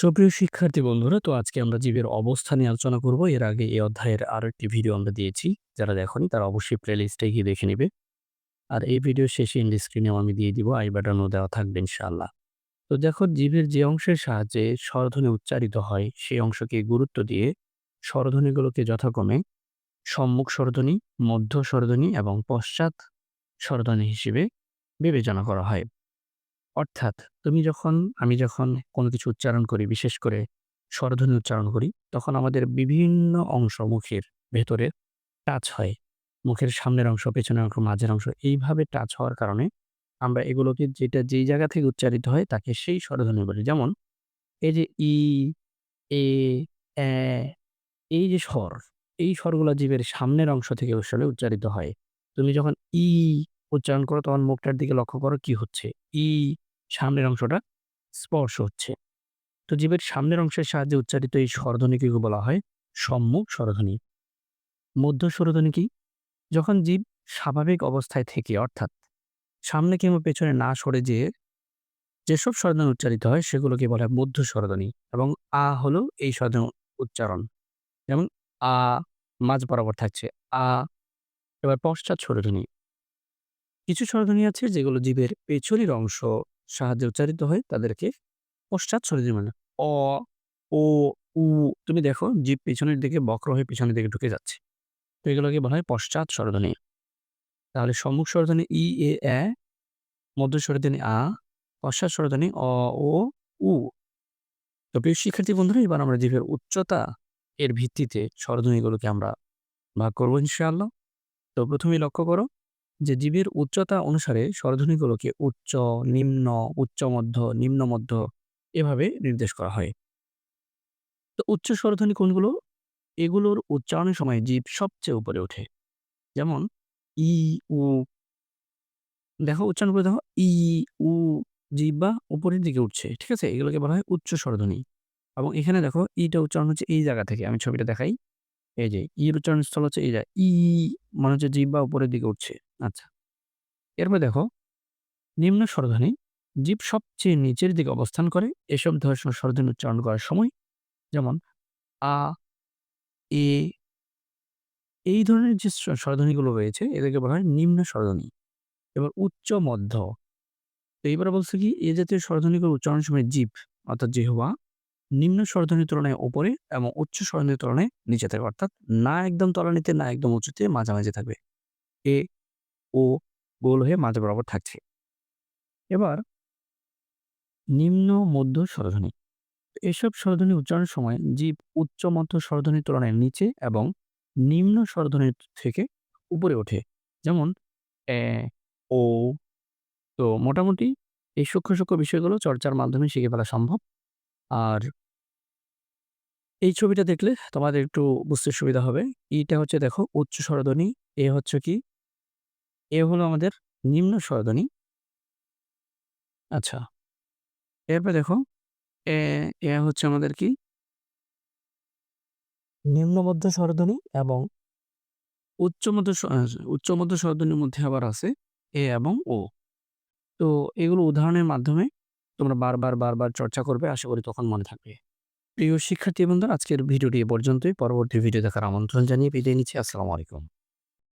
সুপ্রিয় শিক্ষার্থী বন্ধুরা, তো আজকে আমরা জীবের অবস্থা নিয়ে আলোচনা করব। এর আগে এই অধ্যায়ের আরও একটি ভিডিও আমরা দিয়েছি। যারা দেখোনি তারা অবশ্যই প্লেলিস্টে গিয়ে দেখে নেবে আর এই ভিডিও শেষে এন্ড স্ক্রিনেও আমি দিয়ে দিব। আই বাটনও দেওয়া থাকবে ইনশাআল্লাহ। তো দেখো জীবের যে অংশের সাহায্যে স্বরধ্বনি উচ্চারিত হয়, সেই অংশকে গুরুত্ব দিয়ে স্বরধ্বনিগুলোকে যথাক্রমে সম্মুখ স্বরধ্বনি, মধ্য স্বরধ্বনি এবং পশ্চাৎ স্বরধ্বনি হিসেবে বিবেচনা করা হয়। অর্থাৎ তুমি যখন আমি যখন কোনো কিছু উচ্চারণ করি, বিশেষ করে স্বরধ্বনি উচ্চারণ করি, তখন আমাদের বিভিন্ন অংশ মুখের ভেতরে টাচ হয়। মুখের সামনের অংশ, পেছনের অংশ, মাঝের অংশ এইভাবে টাচ হওয়ার কারণে আমরা এগুলোকে যেটা যেই জায়গা থেকে উচ্চারিত হয় তাকে সেই স্বরধ্বনি বলি। যেমন এই যে ই, এ, এই যে স্বর, এই স্বরগুলো জীবের সামনের অংশ থেকে আসলে উচ্চারিত হয়। তুমি যখন ই উচ্চারণ করো তখন মুখটার দিকে লক্ষ্য করো কি হচ্ছে। ই সামনের অংশটা স্পর্শ হচ্ছে। তো জীবের সামনের অংশের সাহায্যে উচ্চারিত এই স্বরধ্বনিকে বলা হয় সম্মুখ স্বরধ্বনি। মধ্য স্বরধ্বনি কি? যখন জীব স্বাভাবিক অবস্থায় থেকে, অর্থাৎ সামনে কিংবা পেছনে না সরে যেয়ে যেসব স্বরধ্বনি উচ্চারিত হয়, সেগুলোকে বলা হয় মধ্য স্বরধ্বনি এবং আ হলো এই স্বরধ্বনি উচ্চারণ। যেমন আ মাঝ বরাবর থাকছে, আ। এবার পশ্চাৎ স্বরধ্বনি। কিছু স্বরধ্বনি আছে যেগুলো জীবের পেছনের অংশ সাহায্যে উচ্চারিত হয় তাদেরকে পশ্চাৎ স্বরধ্বনি বলে। অ, ও, উ তুমি দেখো জীব পেছনের দিকে বক্র হয়ে পেছনের দিকে ঢুকে যাচ্ছে। তো এগুলোকে বলা হয় পশ্চাৎ স্বরধ্বনি। তাহলে সম্মুখ স্বরধ্বনি ই, এ, এ মধ্য স্বরধ্বনি আ, পশ্চাৎ স্বরধ্বনি অ, ও, উ। তো প্রিয় শিক্ষার্থী বন্ধুরা এবার আমরা জীবের উচ্চতা এর ভিত্তিতে স্বরধ্বনিগুলোকে আমরা ভাগ করব ইনশাআল্লাহ। তো প্রথমেই লক্ষ্য করো যে জীবের উচ্চতা অনুসারে স্বরধ্বনিগুলোকে উচ্চ, নিম্ন, উচ্চ মধ্য, নিম্ন মধ্য এভাবে নির্দেশ করা হয়। তো উচ্চ স্বরধ্বনি কোনগুলো? এগুলোর উচ্চারণের সময় জীব সবচেয়ে উপরে ওঠে। যেমন ই, উ। দেখো উচ্চারণ করে দেখো ই, উ জীব বা উপরের দিকে উঠছে। ঠিক আছে? এগুলোকে বলা হয় উচ্চ স্বরধ্বনি। এবং এখানে দেখো ইটা উচ্চারণ হচ্ছে এই জায়গা থেকে। আমি ছবিটা দেখাই। এই যে ইর উচ্চারণ স্থল হচ্ছে এই জায়গা। ই মনে হচ্ছে জিহ্বা উপরের দিকে উঠছে। আচ্ছা। এরপর দেখো নিম্ন স্বরধ্বনি জীব সবচেয়ে নিচের দিকে অবস্থান করে এসব ধরনের স্বরধ্বনি উচ্চারণ করার সময় যেমন আ, এ এই ধরনের যে স্বরধ্বনিগুলো রয়েছে এদেরকে বলা হয় নিম্ন স্বরধ্বনি। এবার উচ্চ মধ্য। তো এইবারে বলছে কি এ জাতীয় স্বরধ্বনিগুলো উচ্চারণের সময় জীব অর্থাৎ জিহ্বা নিম্ন স্বরধ্বনির তুলনায় উপরে এবং উচ্চ স্বরধ্বনির তুলনায় নিচে থাকে। অর্থাৎ না একদম তলানিতে না একদম উঁচুতে মাঝামাঝি থাকবে। এ, ও গোল হয়ে মাঝ বরাবর থাকছে। এবার নিম্ন মধ্য স্বরধ্বনি। এসব স্বরধ্বনি উচ্চারণের সময় জীব উচ্চ মধ্য স্বরধ্বনির তুলনায় নিচে এবং নিম্ন স্বরধ্বনির থেকে উপরে ওঠে। যেমন এ, ও। তো মোটামুটি এই সূক্ষ্ম, সূক্ষ্ম বিষয়গুলো চর্চার মাধ্যমে শিখে ফেলা সম্ভব। আর এই ছবিটা দেখলে তোমাদের একটু বুঝতে সুবিধা হবে। ইটা হচ্ছে দেখো উচ্চ স্বরধ্বনি, এ হচ্ছে কি? এ হলো আমাদের নিম্ন স্বরধ্বনি। আচ্ছা। এরপর দেখো এ, এ হচ্ছে আমাদের কি? নিম্ন মধ্য স্বরধ্বনি এবং উচ্চ মধ্য স উচ্চ মধ্য স্বরধ্বনির মধ্যে আবার আছে এ এবং ও। তো এগুলো উদাহরণের মাধ্যমে তোমরা বারবার, বারবার চর্চা করবে। আশা করি তখন মনে থাকবে। প্রিয় শিক্ষার্থী বন্ধুরা আজকের ভিডিওটি এ পর্যন্তই। পরবর্তী ভিডিও দেখার আমন্ত্রণ জানিয়ে বিদায় নিচ্ছি। আসসালামু আলাইকুম।